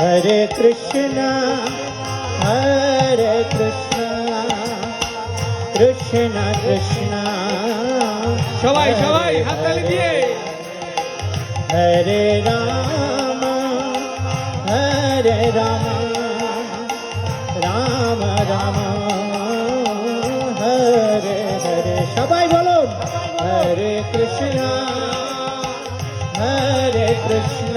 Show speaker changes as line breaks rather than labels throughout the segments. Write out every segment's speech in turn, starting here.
হরে কৃষ্ণ হরে কৃষ্ণ কৃষ্ণ কৃষ্ণ।
সবাই সবাই হাততালি দিয়ে।
হরে রাম হরে রাম রাম রাম হরে হরে। সবাই বলুন হরে কৃষ্ণ হরে কৃষ্ণ।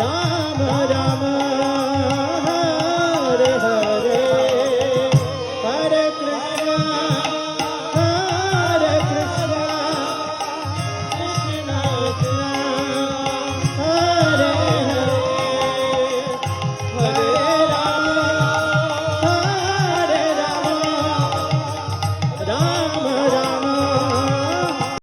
दा